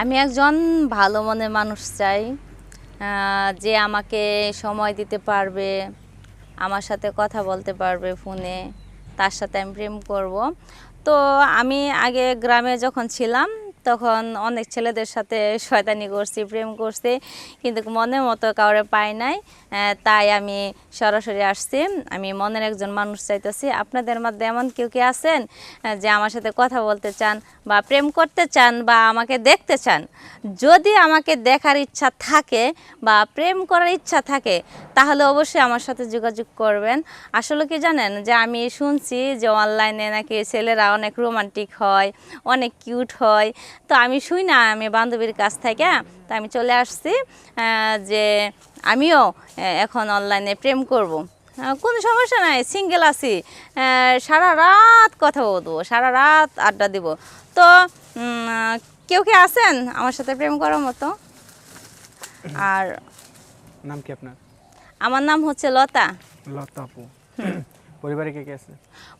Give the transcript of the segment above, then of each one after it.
আমি একজন ভালো মনের মানুষ চাই যে আমাকে সময় দিতে পারবে, আমার সাথে কথা বলতে পারবে ফোনে, তার সাথে আমি প্রেম করব। তো আমি আগে গ্রামে যখন ছিলাম তখন অনেক ছেলেদের সাথে শয়তানি করছি, প্রেম করছি, কিন্তু মনের মতো কাউরে পাই নাই। তাই আমি সরাসরি আসছি। আমি মনের একজন মানুষ চাইতেছি। আপনাদের মধ্যে এমন কেউ কি আছেন যে আমার সাথে কথা বলতে চান বা প্রেম করতে চান বা আমাকে দেখতে চান? যদি আমাকে দেখার ইচ্ছা থাকে বা প্রেম করার ইচ্ছা থাকে, তাহলে অবশ্যই আমার সাথে যোগাযোগ করবেন। আসলে কি জানেন, যে আমি শুনছি যে অনলাইনে নাকি ছেলেরা অনেক রোমান্টিক হয়, অনেক কিউট হয় তো আমি শুই না আমি বান্ধবীর কাছ থেকে। তো আমি চলে আসছি যে আমিও এখন অনলাইনে প্রেম করব। কোনো সমস্যা নাই সিঙ্গেল আছি। সারা রাত কথা বলব সারা রাত আড্ডা দিব। তো কেউ কি আছেন আমার সাথে প্রেম করার মতো? আর নাম কি আপনার? আমার নাম হচ্ছে লতা। লতা আপু। পরিবারে কে কে আছে?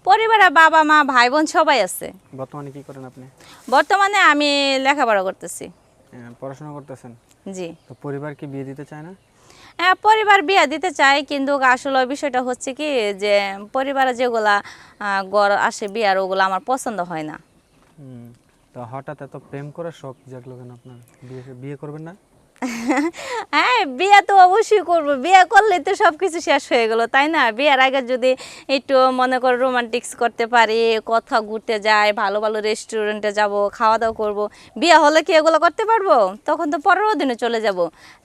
পরিবারে বাবা মা ভাই বোন সবাই আছে। বর্তমানে কি করেন আপনি? বর্তমানে আমি লেখাপড়া করতেছি। পড়াশোনা করতেছেন? জি। তো পরিবার কি বিয়ে দিতে চায় না? হ্যাঁ পরিবার বিয়ে দিতে চাই কিন্তু আসলে বিষয়টা হচ্ছে কি যে পরিবারে যেগুলা গড় আসে বিয়ার ওগুলো আমার পছন্দ হয় না। তো হঠাৎ এত প্রেম করার শখ জাগলো কেন আপনার? বিয়ে বিয়ে করবেন না? বিয়ে তো অবশ্যই করব। বিয়ে করলে তো সব কিছু শেষ হয়ে গেল, তাই না? বিয়ের আগে যদি একটু মনে করো রোমান্টিক্স করতে পারি, কোথাও ঘুরতে যাই, ভালো ভালো রেস্টুরেন্টে যাব খাওয়া দাওয়া করব, বিয়ে হলে কি এগুলো করতে পারব? তখন তো পরের দিনে চলে যাব।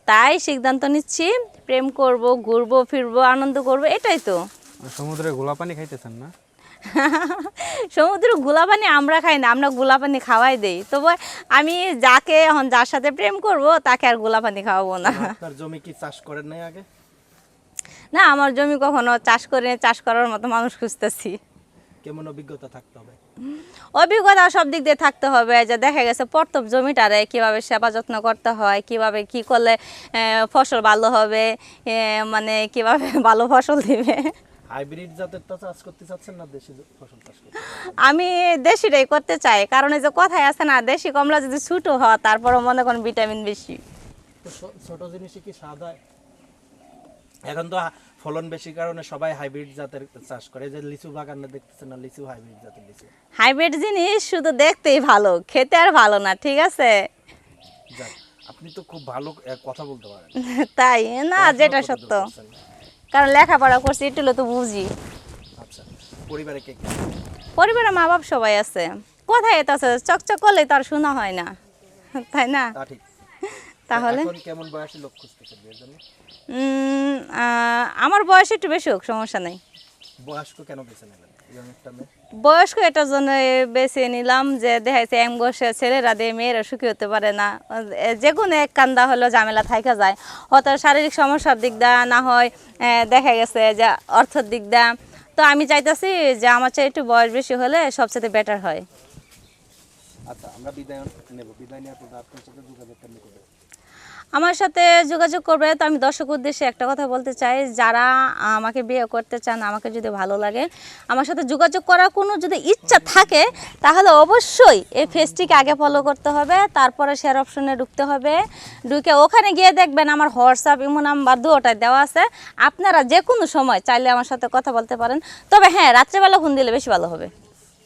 তাই সিদ্ধান্ত নিচ্ছি, প্রেম করব, ঘুরবো, ফিরবো, আনন্দ করব, এটাই তো। সমুদ্রে গোলা পানি খাইতেছেন না? সমুদ্র গোলাপানি আমরা খাই না আমরা গোলাপানি খাওয়াই দেই। তবে আমি যাকে এখন যার সাথে প্রেম করব তাকে আর গোলাপানি খাওয়াবো না। আপনার জমি কি চাষ করেন নাই আগে? না আমার জমি কখনো চাষ করে চাষ করার মতো মানুষ খুঁজতেছি। কেমন অভিজ্ঞতা থাকতে হবে? অভিজ্ঞতা সব দিক দিয়ে থাকতে হবে। যে দেখা গেছে প্রথম জমিটারে কীভাবে সেবা যত্ন করতে হয় কীভাবে কি করলে ফসল ভালো হবে মানে কীভাবে ভালো ফসল দিবে। হাইব্রিড জাতের তো চাষ করতে চাচ্ছেন না দেশি ফসল চাষ করতে আমি দেশিটাই করতে চাই কারণ এই যে কথাই আছে না দেশি কমলা যদি ছোটো হয় তারপরও মনে করেন ভিটামিন বেশি। ছোট জিনিসই কি স্বাদ হয় এখন তো ফলন বেশি কারণে সবাই হাইব্রিড জাতের চাষ করে। যে লিচু বাগানে দেখতেছেন না লিচু হাইব্রিড জাতের লিচু? হাইব্রিড জিনিস শুধু দেখতেই ভালো খেতে আর ভালো না ঠিক আছে? আপনি তো খুব ভালো কথা বলতে পারেন। তাই না যেটা সত্য? কারণ লেখাপড়া করছি একটু তো বুঝি। আচ্ছা পরিবারে কে কে? পরিবারে মা বাপ সবাই আছে। কোথায় এত আছে? চকচক করলে তার শোনা হয় না। তাই না? তাহলে? কেমন বয়সী লোক খুঁজতেছেন উম, আহ, আমার বয়স একটু বেশি হোক সমস্যা নেই। বয়স্ক কেন বেছে এটার জন্য বেছে নিলাম যে দেখাইছে এক বয়সে ছেলেরা দিয়ে মেয়েরা সুখী হতে পারে না। যে কোনো এক কান্দা হলো ঝামেলা থাকা যায়। হয়তো শারীরিক সমস্যার দিক দা না হয় দেখা গেছে যে অর্থের দিক দা। তো আমি চাইতেছি যে আমার চেয়ে একটু বয়স বেশি হলে সবচেয়ে বেটার হয়। আচ্ছা আমরা বিদায় নেব। বিদায় নেওয়ার পর আপনার সাথে যোগাযোগ করবে। আমার সাথে যোগাযোগ করবে, তো আমি দর্শক উদ্দেশ্যে একটা কথা বলতে চাই, যারা আমাকে বিয়ে করতে চান, আমাকে যদি ভালো লাগে, আমার সাথে যোগাযোগ করার কোনো যদি ইচ্ছা থাকে, তাহলে অবশ্যই এই ফেসটিকে আগে ফলো করতে হবে, তারপরে শেয়ার অপশনে ঢুকতে হবে, ঢুকে ওখানে গিয়ে দেখবেন আমার হোয়াটসঅ্যাপ ইমো নাম্বার দুটাই দেওয়া আছে, আপনারা যে কোনো সময় চাইলে আমার সাথে কথা বলতে পারেন, তবে হ্যাঁ রাত্রেবেলা ফোন দিলে বেশি ভালো হবে।